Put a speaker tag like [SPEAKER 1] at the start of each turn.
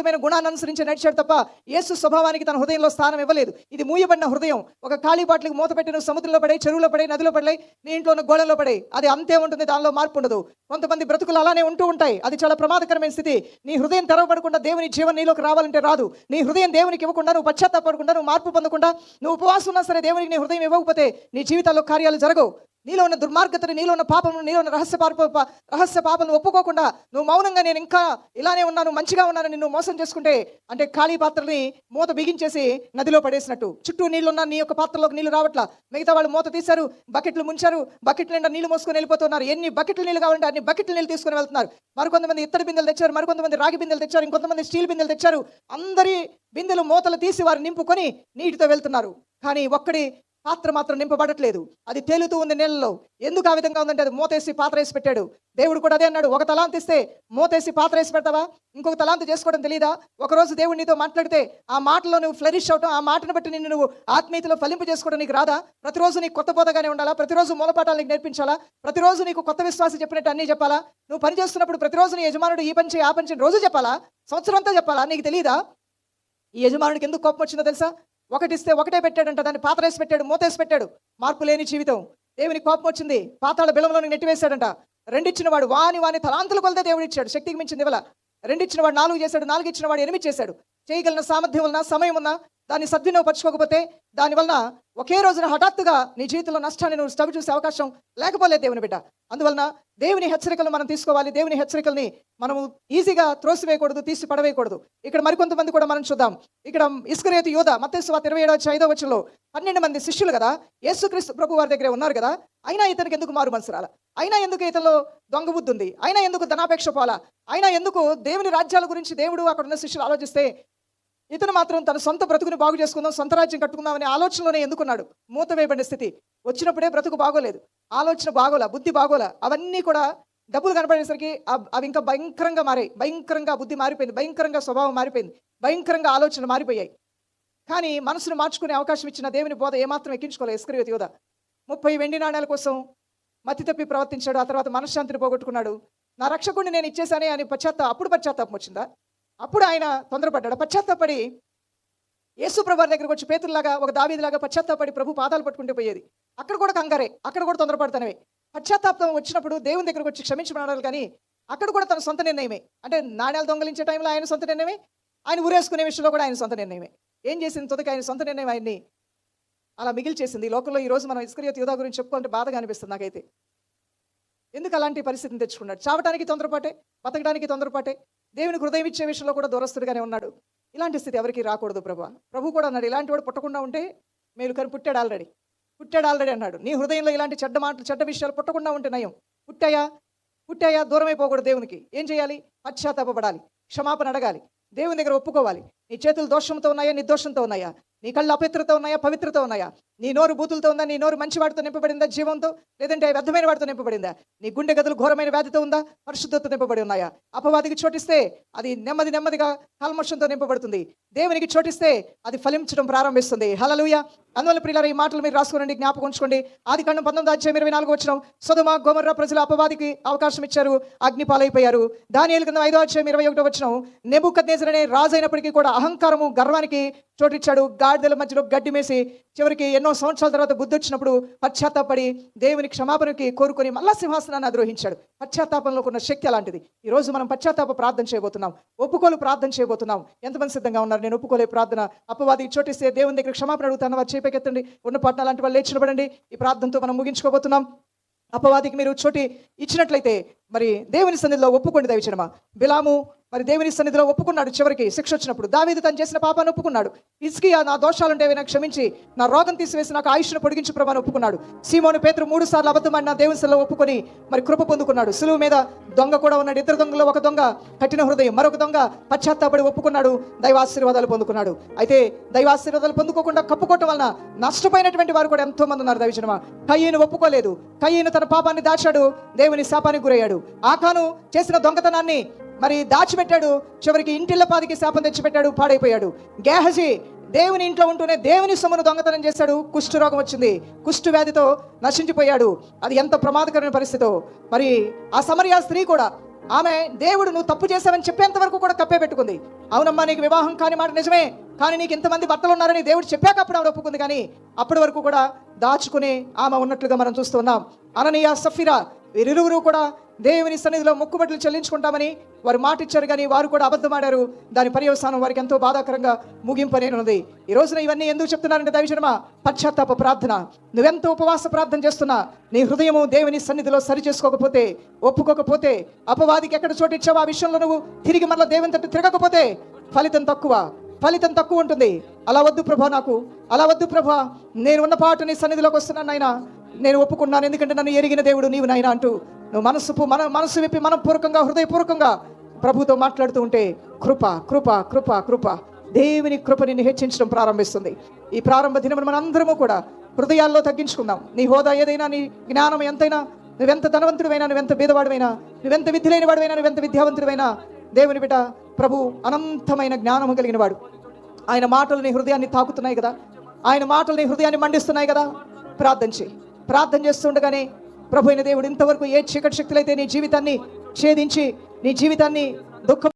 [SPEAKER 1] పరిశుద్ధమైన గుణాన్ని అనుసరించి నడిచాడు తప్ప యేసు స్వభావానికి తన హృదయంలో స్థానం ఇవ్వలేదు. ఇది మూయబడిన హృదయం. ఒక ఖాళీ బాటిల్కి మూత పెట్టిన సముద్రంలో పడే చెరువులో పడే నదిలో పడే నీ ఇంట్లో ఉన్న గోళంలో పడే అది అంతే ఉంటుంది దానిలో మార్పు ఉండదు. కొంతమంది బ్రతుకులు అలానే ఉంటూ ఉంటాయి. అది చాలా ప్రమాదకరమైన స్థితి. నీ హృదయం తెరవబడకుండా దేవుని జీవన నీలోకి రావాలంటే రాదు. నీ హృదయం దేవునికి ఇవ్వకుండా నువ్వు పశ్చాత్తాపడకుండా నువ్వు మార్పు పొందకుండా నువ్వు ఉపవాసం ఉన్నా సరే దేవునికి నీ హృదయం ఇవ్వకపోతే నీ జీవితాల్లో కార్యాలు జరగవు. నీలో ఉన్న దుర్మార్గతను నీలో ఉన్న పాపం నీలో ఉన్న రహస్య పాప రహస్య పాపను ఒప్పుకోకుండా నువ్వు మౌనంగా నేను ఇంకా ఇలానే ఉన్నాను మంచిగా ఉన్నాను నిన్ను మోసం చేసుకుంటే అంటే ఖాళీ పాత్రని మూత బిగించేసి నదిలో పడేసినట్టు. చుట్టూ నీళ్ళున్న నీ యొక్క పాత్రలోకి నీళ్ళు రావట్లా. మిగతా వాళ్ళు మూత తీశారు బకెట్లు ముంచారు బకెట్లు నిండా నీళ్ళు మోసుకొని వెళ్ళిపోతున్నారు. ఎన్ని బకెట్లు నీళ్ళు కావాలంటే అన్ని బకెట్లు నీళ్ళు తీసుకొని వెళ్తున్నారు. మరికొంతమంది ఇత్తడి బిందెలు తెచ్చారు మరికొంతమంది రాగి బిందెలు తెచ్చారు ఇంకొంతమంది స్టీల్ బిందెలు తెచ్చారు. అందరి బిందెలు మూతలు తీసి వారు నింపుకొని నీటితో వెళ్తున్నారు. కానీ ఒక్కడి పాత్ర మాత్రం నింపబడట్లేదు. అది తేలుతూ ఉంది నీళ్ళలో. ఎందుకు ఆ విధంగా ఉందంటే అది మూతేసి పాత్ర వేసి పెట్టాడు. దేవుడు కూడా అదే అన్నాడు. ఒక తలాంత ఇస్తే మూతేసి పాత్ర వేసి పెడతావా? ఇంకొక తలాంత చేసుకోవడం తెలియదా ఒకరోజు దేవుడు నీతో మాట్లాడితే ఆ మాటలో నువ్వు ఫ్లరిష్ అవటం ఆ మాటను బట్టి నిన్ను నువ్వు ఆత్మీయతలో ఫలింపు చేసుకోవడం నీకు రాదా? ప్రతిరోజు నీకు కొత్త బోధగానే ఉండాలా? ప్రతిరోజు మూలపాఠాలు నీకు నేర్పించాలా? ప్రతిరోజు నీకు కొత్త విశ్వాసం చెప్పినట్టు అన్నీ చెప్పాలా? నువ్వు పని చేస్తున్నప్పుడు ప్రతిరోజు నీ యజమానుడు ఈ పని చేయి ఆ పని చేయి రోజు చెప్పాలా? సంవత్సరం అంతా చెప్పాలా? నీకు తెలియదా ఈ యజమానుడికి ఎందుకు కోపం వచ్చిందో తెలుసా? ఒకటిస్తే ఒకటే పెట్టాడంట దాన్ని పాతరేసి పెట్టాడు మూతేసి పెట్టాడు. మార్పు లేని జీవితం. దేవుని కోపం వచ్చింది. పాతాళ బిలంలో నెట్టివేశాడంట. రెండిచ్చిన వాడు వాని వాని తలాంతులు కొలితే దేవుడు ఇచ్చాడు శక్తికి మించింది ఇవ్వల. రెండిచ్చిన వాడు నాలుగు చేశాడు నాలుగు ఇచ్చిన వాడు ఎనిమిది చేశాడు. చేయగలిగిన సామర్థ్యం ఉన్నా సమయం ఉన్నా దాన్ని సద్వినియోగపరచుకోకపోతే దానివలన ఒకే రోజున హఠాత్తుగా నీ జీవితంలో నష్టాన్ని నువ్వు స్టవ్ చూసే అవకాశం లేకపోలేదు దేవుని బిడ్డ. అందువలన దేవుని హెచ్చరికలు మనం తీసుకోవాలి. దేవుని హెచ్చరికల్ని మనము ఈజీగా త్రోసివేయకూడదు తీసి పడవేయకూడదు ఇక్కడ మరికొంతమంది కూడా మనం చూద్దాం. ఇక్కడ ఇస్కరేతు యోధ మత్తేశ్వాత ఇరవై ఏడవ ఐదో వచ్చంలో పన్నెండు మంది శిష్యులు కదా యేసుక్రీస్తు ప్రభు వారి దగ్గరే ఉన్నారు కదా అయినా ఇతనికి ఎందుకు మారు మనసురాల అయినా ఎందుకు ఇతలో దొంగ బుద్ధి ఉంది? అయినా ఎందుకు ధనాపేక్ష పోలా అయినా ఎందుకు దేవుని రాజ్యాల గురించి దేవుడు అక్కడ ఉన్న శిష్యులు ఆలోచిస్తే ఇతను మాత్రం తన సొంత బ్రతుకుని బాగు చేసుకుందాం సొంత రాజ్యం కట్టుకుందాం అనే ఆలోచనలోనే ఎందుకున్నాడు? మూత వేయబడిన స్థితి. వచ్చినప్పుడే బ్రతుకు బాగోలేదు. ఆలోచన బాగోలా బుద్ధి బాగోలా. అవన్నీ కూడా డబ్బులు కనపడేసరికి అవి ఇంకా భయంకరంగా మారాయి. భయంకరంగా బుద్ధి మారిపోయింది. భయంకరంగా స్వభావం మారిపోయింది. భయంకరంగా ఆలోచనలు మారిపోయాయి. కానీ మనసును మార్చుకునే అవకాశం ఇచ్చిన దేవుని బోధ ఏమాత్రం ఎక్కించుకోలేదు. ఇస్కరియోతు యోధ. ముప్పై వెండి నాణ్యాల కోసం మతి తప్పి ప్రవర్తించాడు. ఆ తర్వాత మనశ్శాంతిని పోగొట్టుకున్నాడు. నా రక్షకుడిని నేను ఇచ్చేసానే అని పశ్చాత్తా అప్పుడు పశ్చాత్తాపం వచ్చిందా? అప్పుడు ఆయన తొందరపడ్డాడు. పశ్చాత్తాపడి యేసుప్రభారి దగ్గరకు వచ్చి పేతుల్లాగా ఒక దావీదిలాగా పశ్చాత్తాపడి ప్రభు పాదాలు పట్టుకుంటూ పోయేది. అక్కడ కూడా కంగారే అక్కడ కూడా తొందరపడతానవే పశ్చాత్తాపం వచ్చినప్పుడు దేవుని దగ్గరకు వచ్చి క్షమించమనాలి కానీ అక్కడ కూడా తన సొంత నిర్ణయమే. అంటే నాణ్యాలు దొంగలించే టైంలో ఆయన సొంత నిర్ణయమే? ఆయన ఊరేసుకునే విషయంలో కూడా ఆయన సొంత నిర్ణయమే. ఏం చేసింది తొదకి ఆయన సొంత నిర్ణయం ఆయన్ని అలా మిగిల్చేసింది? ఈ లోకంలో ఈ రోజు మనం ఇస్కరియత్ యోధా గురించి చెప్పుకుంటే బాధగా అనిపిస్తుంది నాకైతే. ఎందుకు అలాంటి పరిస్థితిని తెచ్చుకున్నాడు? చావటానికి తొందరపాటే? బతకడానికి తొందరపాటే? దేవుని హృదయం ఇచ్చే విషయంలో కూడా దూరస్తుడిగానే ఉన్నాడు. ఇలాంటి స్థితి ఎవరికి రాకూడదు ప్రభు. ప్రభు కూడా అన్నాడు ఇలాంటి వాడు పుట్టకుండా ఉంటే మేలు కానీ పుట్టాడు ఆల్రెడీ. పుట్టాడు ఆల్రెడీ అన్నాడు. నీ హృదయంలో ఇలాంటి చెడ్డ మాటలు చెడ్డ విషయాలు పుట్టకుండా ఉంటే నయం. పుట్టాయా? పుట్టాయా? దూరం అయిపోకూడదు దేవునికి. ఏం చేయాలి? పశ్చాత్తాపడాలి క్షమాపణ అడగాలి. దేవుని దగ్గర ఒప్పుకోవాలి. నీ చేతులు దోషంతో ఉన్నాయా? నిర్దోషంతో ఉన్నాయా? నీ కళ్ళు అపవిత్రత ఉన్నాయా? పవిత్రత ఉన్నాయా? నీ నోరు బూతులతో ఉందా? నీ నోరు మంచి వాటితో నింపబడిందా? జీవంతో? లేదంటే వ్యర్థమైన వాటితో నింపబడిందా? నీ గుండె గదులు ఘోరమైన వ్యాధితో ఉందా? పరిశుద్ధత నింపబడి ఉన్నాయా? అపవాదికి చోటిస్తే అది నెమ్మది నెమ్మదిగా కల్మషంతో నింపబడుతుంది. దేవునికి చోటిస్తే అది ఫలించడం ప్రారంభిస్తుంది. హలలుయ అందువల్ల ప్రియులారా ఈ మాటలు మీరు రాసుకోండి జ్ఞాపకం ఉంచుకోండి. ఆది కండం పంతొమ్మిది అధ్యాయం ఇరవై నాలుగు వచ్చిన సుధమ గోమర్ర ప్రజలు అపవాదికి అవకాశం ఇచ్చారు అగ్నిపాలైపోయారు. దాని కింద ఐదో అధ్యాయం ఇరవై ఒకటో వచ్చిన నెబుకద్నేసరనే రాజు అయినప్పటికీ కూడా అహంకారము గర్వానికి చోటిచ్చాడు. గాడిదల మధ్యలో గడ్డి మేసి చివరికి ఎన్నో సంవత్సరాల తర్వాత బుద్ధి వచ్చినప్పుడు పశ్చాత్తాపడి దేవుని క్షమాపణకి కోరుకొని మళ్ళా సింహాసనాన్ని అద్రోహించాడు పశ్చాత్తాపంలో ఉన్న శక్తి అలాంటిది. ఈ రోజు మనం పశ్చాత్తాప ప్రార్థన చేయబోతున్నాం. ఒప్పుకోలు ప్రార్థన చేయబోతున్నాం. ఎంతమంది సిద్ధంగా ఉన్నారు? నేను ఒప్పుకోలే ప్రార్థన. అపవాది చోటిస్తే దేవుని దగ్గర క్షమాపణ అడుగుతాను. వారు చేపెక్కెత్తండి ఉన్న పట్ల లాంటి వాళ్ళు లేచినబడండి ఈ ప్రార్థనతో మనం ముగించుకోబోతున్నాం. అపవాదికి మీరు చోటి ఇచ్చినట్లయితే మరి దేవుని సన్నిధిలో ఒప్పుకోండి దయచనమా బిలాము మరి దేవుని సన్నిధిలో ఒప్పుకున్నాడు చివరికి శిక్ష వచ్చినప్పుడు. దావీదు తను చేసిన పాపాన్ని ఒప్పుకున్నాడు. ఇస్కియా నా దోషాలుంటే నాకు క్షమించి నా రోగం తీసివేసి నాకు ఆయుష్ను పొడిగించు ప్రభాని ఒప్పుకున్నాడు. సీమోను పేతురు మూడు సార్లు అబద్ధమని నా దేవుని సన్నిధిలో ఒప్పుకొని మరి కృప పొందుకున్నాడు. సులువు మీద దొంగ కూడా ఉన్నాడు. ఇద్దరు దొంగలో ఒక దొంగ కఠిన హృదయం మరొక దొంగ పశ్చాత్తాపడి ఒప్పుకున్నాడు. దైవాశీర్వాదాలు పొందుకున్నాడు. అయితే దైవాశీర్వాదాలు పొందుకోకుండా కప్పుకోవటం వలన నష్టపోయినటువంటి వారు కూడా ఎంతో మంది ఉన్నారు దైవజనమా కయ్యను ఒప్పుకోలేదు. కయ్యను తన పాపాన్ని దాచాడు. దేవుని శాపానికి గురయ్యాడు. ఆకాను చేసిన దొంగతనాన్ని మరి దాచిపెట్టాడు. చివరికి ఇంటిల్లపాదికి శాపం తెచ్చిపెట్టాడు పాడైపోయాడు. గేహజీ దేవుని ఇంట్లో ఉంటూనే దేవుని సొమ్మును దొంగతనం చేశాడు. కుష్ఠరోగం వచ్చింది. కుష్ఠు వ్యాధితో నశించిపోయాడు. అది ఎంత ప్రమాదకరమైన పరిస్థితో. మరి ఆ సమరియా స్త్రీ కూడా ఆమె దేవుడు నువ్వు తప్పు చేశావని చెప్పేంత వరకు కూడా కప్పే పెట్టుకుంది. అవునమ్మా నీకు వివాహం కాని మాట నిజమే. కానీ నీకు ఇంతమంది భర్తలు ఉన్నారని దేవుడు చెప్పాక అప్పుడు ఆవిడ ఒప్పుకుంది. కానీ అప్పటి వరకు కూడా దాచుకుని ఆమె ఉన్నట్లుగా మనం చూస్తున్నాం అననీయ సఫిరా వీరిరువురు కూడా దేవుని సన్నిధిలో ముక్కుబట్లు చెల్లించుకుంటామని వారు మాట ఇచ్చారు కానీ వారు కూడా అబద్ధమాడారు. దాని పర్యవసానం వారికి ఎంతో బాధాకరంగా ముగింపనేనుంది. ఈ రోజున ఇవన్నీ ఎందుకు చెప్తున్నానంటే దైవజనమా పశ్చాత్తాప ప్రార్థన. నువ్వెంత ఉపవాస ప్రార్థన చేస్తున్నా నీ హృదయము దేవుని సన్నిధిలో సరి చేసుకోకపోతే ఒప్పుకోకపోతే అపవాదికి ఎక్కడ చోటు ఆ విషయంలో నువ్వు తిరిగి మరల దేవుని తట్టు తిరగకపోతే ఫలితం తక్కువ. ఫలితం తక్కువ ఉంటుంది. అలా వద్దు ప్రభా నాకు. అలా వద్దు ప్రభా. నేను ఉన్న పాటు నీ సన్నిధిలోకి వస్తున్నాను నాయనా. నేను ఒప్పుకున్నాను ఎందుకంటే నన్ను ఎరిగిన దేవుడు నీవు నాయన అంటూ నువ్వు మనసు మన మనసు విప్పి మనపూర్వకంగా హృదయపూర్వకంగా ప్రభుతో మాట్లాడుతూ ఉంటే కృప కృప కృప కృప. దేవుని కృప నిన్ను హెచ్చించడం ప్రారంభిస్తుంది. ఈ ప్రారంభ దినమున మనందరము కూడా హృదయాల్లో తగ్గించుకుందాం. నీ హోదా ఏదైనా నీ జ్ఞానం ఎంతైనా నువ్వెంత ధనవంతుడివైనా నువ్వెంత బీదవాడివైనా నువ్వెంత విద్య లేని వాడివైనా నువ్వెంత విద్యావంతుడివైనా దేవుని బిడ్డ ప్రభు అనంతమైన జ్ఞానము కలిగిన వాడు ఆయన మాటలు నీ హృదయాన్ని తాకుతున్నాయి కదా. ఆయన మాటలు నీ హృదయాన్ని మండిస్తున్నాయి కదా. ప్రార్థన చేయి. ప్రార్థన చేస్తుండగానే ప్రభు అయిన దేవుడు ఇంతవరకు ఏ చీకటి శక్తులైతే నీ జీవితాన్ని ఛేదించి నీ జీవితాన్ని దుఃఖం